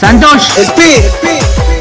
Santosh. SP.